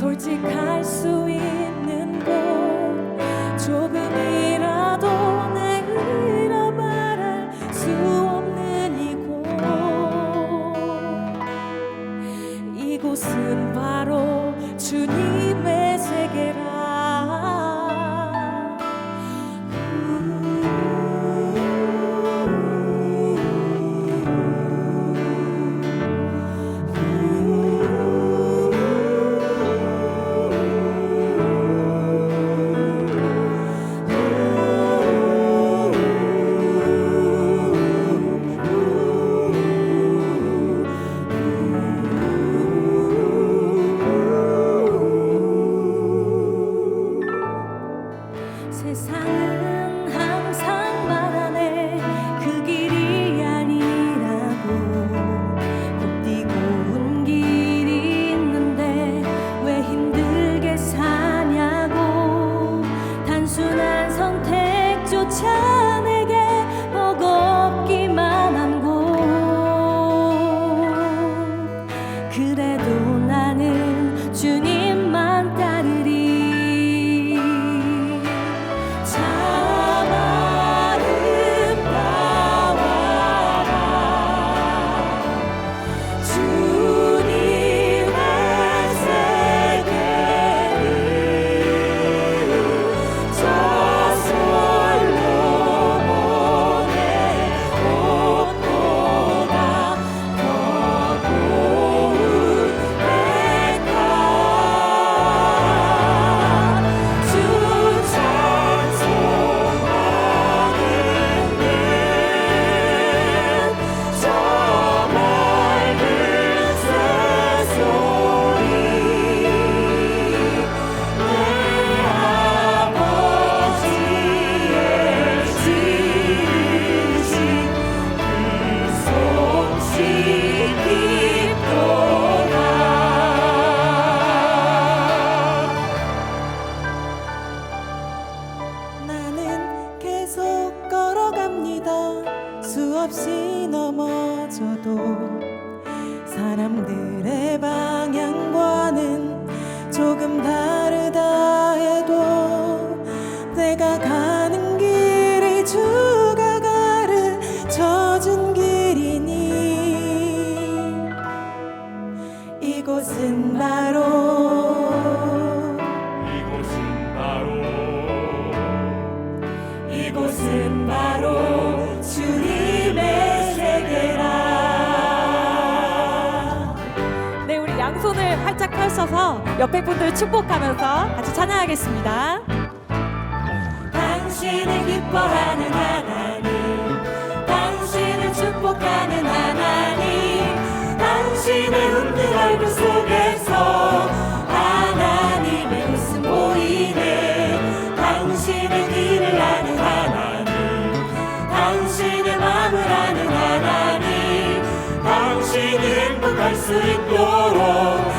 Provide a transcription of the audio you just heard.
솔직할 수 있는 곳. 조금이라도 내일아 말할 수 없는 이곳. 이곳은 바로 주님의 걸어갑니다. 수없이 넘어져도 사람들의 방향 활짝 펼쳐서 옆에 분들 축복하면서 같이 찬양하겠습니다. 당신을 기뻐하는 하나님, 당신을 축복하는 하나님, 당신의 웃는 얼굴 속에서 하나님의 웃음 보이네. 당신의 길을 아는 하나님, 당신의 마음을 아는 하나님, 당신이 행복할 수 있도록